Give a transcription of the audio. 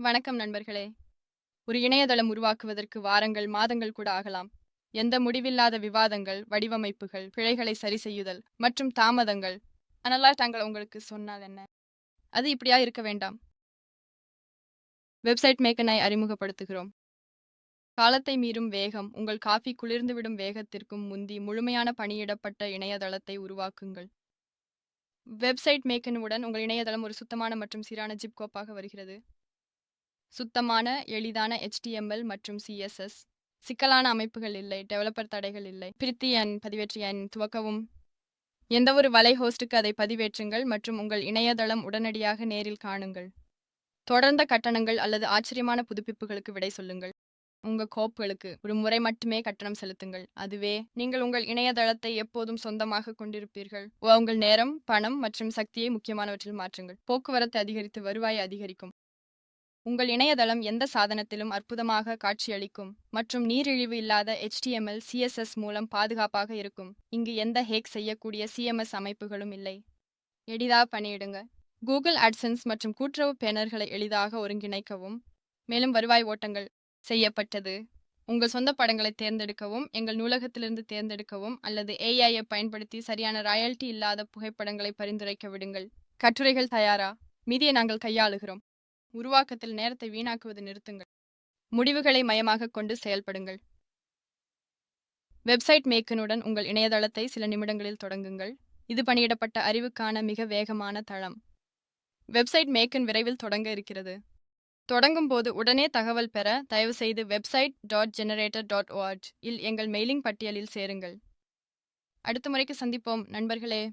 வணக்கம் நண்பர்களே. ஒரு இணையதளம் உருவாக்குவதற்கு வாரங்கள் மாதங்கள் கூட ஆகலாம். எந்த முடிவில்லாத விவாதங்கள் வடிவமைப்புகள் பிழைகளை சரி செய்யுதல் மற்றும் தாமதங்கள் அதனால் தாங்கள் உங்களுக்கு சொன்னால் என்ன? அது இப்படியா இருக்க வேண்டாம். வெப்சைட் மேக்கனை அறிமுகப்படுத்துகிறோம். காலத்தை மீறும் வேகம் உங்கள் காஃபி குளிர்ந்துவிடும் வேகத்திற்கும் முந்தி முழுமையான பணியிடப்பட்ட இணையதளத்தை உருவாக்குங்கள். வெப்சைட் மேக்கனுடன் உங்கள் இணையதளம் ஒரு சுத்தமான மற்றும் சீரான ஜிப் கோப்பாக வருகிறது. சுத்தமான எளிதான ஹெச்டிஎம்எல் மற்றும் சிஎஸ்எஸ் சிக்கலான அமைப்புகள் இல்லை டெவலப்பர் தடைகள் இல்லை. பிரித்தி எண் பதிவேற்று எண் துவக்கவும். எந்தவொரு வலை ஹோஸ்டுக்கு அதை பதிவேற்றுங்கள் மற்றும் உங்கள் இணையதளம் உடனடியாக நேரில் காணுங்கள். தொடர்ந்த கட்டணங்கள் அல்லது ஆச்சரியமான புதுப்பிப்புகளுக்கு விடை சொல்லுங்கள். உங்கள் கோப்புகளுக்கு ஒரு முறை மட்டுமே கட்டணம் செலுத்துங்கள். அதுவே நீங்கள் உங்கள் இணையதளத்தை எப்போதும் சொந்தமாக கொண்டிருப்பீர்கள். உங்கள் நேரம் பணம் மற்றும் சக்தியை முக்கியமானவற்றில் மாற்றுங்கள். போக்குவரத்து அதிகரித்து வருவாயை அதிகரிக்கும். உங்கள் இணையதளம் எந்த சாதனத்திலும் அற்புதமாக காட்சியளிக்கும் மற்றும் நீரிழிவு இல்லாத ஹெச்டிஎம்எல் சிஎஸ்எஸ் மூலம் பாதுகாப்பாக இருக்கும். இங்கு எந்த ஹேக் செய்யக்கூடிய சிஎம்எஸ் அமைப்புகளும் இல்லை. எளிதாக பணியிடுங்க. கூகுள் அட்சன்ஸ் மற்றும் கூட்டுறவு பேனர்களை எளிதாக ஒருங்கிணைக்கவும். மேலும் வருவாய் ஓட்டங்கள் செய்யப்பட்டது. உங்கள் சொந்த படங்களை தேர்ந்தெடுக்கவும் எங்கள் நூலகத்திலிருந்து தேர்ந்தெடுக்கவும் அல்லது ஏஐயை பயன்படுத்தி சரியான ராயல்டி இல்லாத புகைப்படங்களை பரிந்துரைக்க விடுங்கள். கட்டுரைகள் தயாரா? மீதியை நாங்கள் கையாளுகிறோம். உருவாக்கத்தில் நேரத்தை வீணாக்குவது நிறுத்துங்கள். முடிவுகளை மையமாக கொண்டு செயல்படுங்கள். வெப்சைட் மேக்கனுடன் உங்கள் இணையதளத்தை சில நிமிடங்களில் தொடங்குங்கள். இது பணியிடப்பட்ட அறிவுக்கான மிக வேகமான தளம். வெப்சைட் மேக்கன் விரைவில் தொடங்க இருக்கிறது. தொடங்கும் போது உடனே தகவல் பெற தயவுசெய்து வெப்சைட் டாட் ஜெனரேட்டர் டாட் இல் எங்கள் மெயிலிங் பட்டியலில் சேருங்கள். அடுத்த முறைக்கு சந்திப்போம். நண்பர்களே.